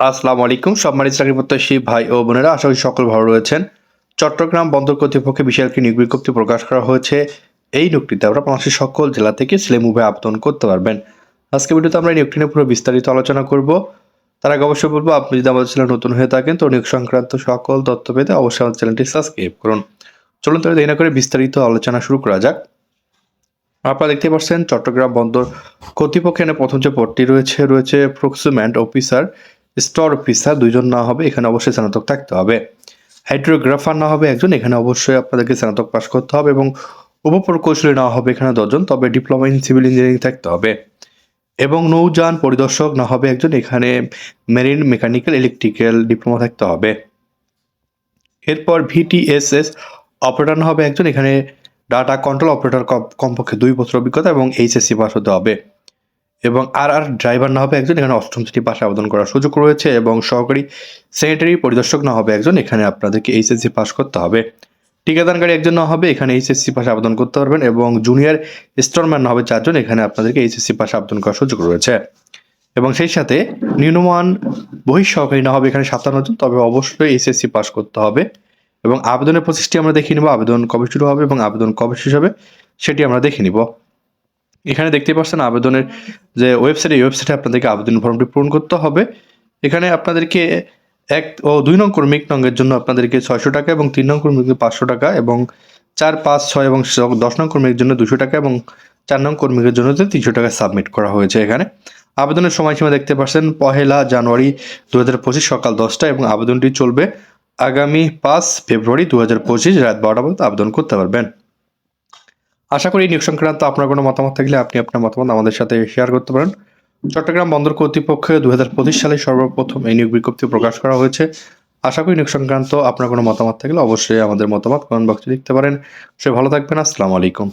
আসসালামু আলাইকুম। সম্মানিত চাকরি প্রত্যাশী ভাই ও বোনেরা, আশা করি সকল ভালো রয়েছেন। চট্টগ্রাম বন্দর কর্তৃপক্ষে বিশাল একটি নিয়োগ বিজ্ঞপ্তি প্রকাশ করা হয়েছে। এই নিয়োগটিতে আমরা বাংলাদেশের সকল জেলা থেকে ছেলে মুভে আবেদন করতে পারবেন। আজকে ভিডিওতে আমরা নিয়োগটি নিয়ে পুরো বিস্তারিত আলোচনা করব। তার আগে অবশ্যই বলব, আপনি যদি আমাদের চ্যানেল নতুন হয়ে থাকেন, তো নিয়োগ সংক্রান্ত সকল তথ্য পেতে অবশ্যই আমাদের চ্যানেলটি সাবস্ক্রাইব করুন। চলুন তাহলে দেরি না করে বিস্তারিত আলোচনা শুরু করা যাক। আপনারা দেখতে পাচ্ছেন, চট্টগ্রাম বন্দর কর্তৃপক্ষের প্রথম যে পদটি রয়েছে রয়েছে প্রক্সিমেন্ট অফিসার স্টোর অফিসার দুইজন না হবে, এখানে অবশ্যই স্নাতক থাকতে হবে। হাইড্রোগ্রাফার না হবে একজন, এখানে অবশ্যই আপনাদেরকে স্নাতক পাশ করতে হবে এবং উপপ্রকৌশলী না হবে এখানে দশজন, তবে ডিপ্লোমা ইন সিভিল ইঞ্জিনিয়ারিং থাকতে হবে। এবং নৌযান পরিদর্শক না হবে একজন, এখানে মেরিন, মেকানিক্যাল, ইলেকট্রিক্যাল ডিপ্লোমা থাকতে হবে। এরপর ভিটিএসএস অপারেটর না হবে একজন, এখানে ডাটা কন্ট্রোল অপারেটর কমপক্ষে দুই বছর অভিজ্ঞতা এবং এইচএসসি পাস হতে হবে। এবং আর আর ড্রাইভার না হবে একজন, এখানে অষ্টম শ্রেণি পাশে আবেদন করার সুযোগ রয়েছে এবং সহকারী সেক্রেটারি পরিদর্শক না হবে একজন, এখানে আপনাদেরকে এইচএসসি পাস করতে হবে। টিকাদানকারী একজন না হবে, এখানে এইচএসসি পাশে আবেদন করতে পারবেন এবং জুনিয়র স্টোরম্যান না হবে চারজন, এখানে আপনাদেরকে এইচএসসি পাশে আবেদন করার সুযোগ রয়েছে। এবং সেই সাথে নিম্নমান বহিঃ সহকারী না হবে, এখানে সাতান্ন জন, তবে অবশ্যই এইচএসসি পাস করতে হবে। এবং আবেদনের প্রসেসটি আমরা দেখে নিব, আবেদন কবে শুরু হবে এবং আবেদন কবে শেষ হবে, সেটি আমরা দেখে নিব। এখানে দেখতে পাচ্ছেন আবেদনের যে ওয়েবসাইট এই ওয়েবসাইটে আপনাদেরকে আবেদন ফর্মটি পূরণ করতে হবে। এখানে আপনাদেরকে এক ও দুই নং কর্মিক নঙ্গের জন্য আপনাদেরকে ছয়শো টাকা এবং তিন নং কর্মিক পাঁচশো টাকা এবং চার, পাঁচ, ছয় এবং দশ নং কর্মীর জন্য দুশো টাকা এবং চার নং কর্মীর জন্য তিনশো টাকা সাবমিট করা হয়েছে এখানে। আবেদনের সময়সীমা দেখতে পাচ্ছেন পহেলা জানুয়ারি দু হাজার পঁচিশ সকাল দশটা এবং আবেদনটি চলবে আগামী পাঁচ ফেব্রুয়ারি দু হাজার পঁচিশ রাত বারোটা পর্যন্ত আবেদন করতে পারবেন। আশা করি নিয়োগ সংক্রান্ত আপনার কোনো মতামত থাকলে আপনি আপনার মতামত আমাদের সাথে শেয়ার করতে পারেন। চট্টগ্রাম বন্দর কর্তৃপক্ষ দু হাজার পঁচিশ সালে সর্বপ্রথম এই নিয়োগ বিজ্ঞপ্তি প্রকাশ করা হয়েছে। আশা করি নিয়োগ সংক্রান্ত আপনার কোনো মতামত থাকলে অবশ্যই আমাদের মতামত কমেন্ট বক্সে লিখতে পারেন। সে ভালো থাকবেন, আসসালামু আলাইকুম।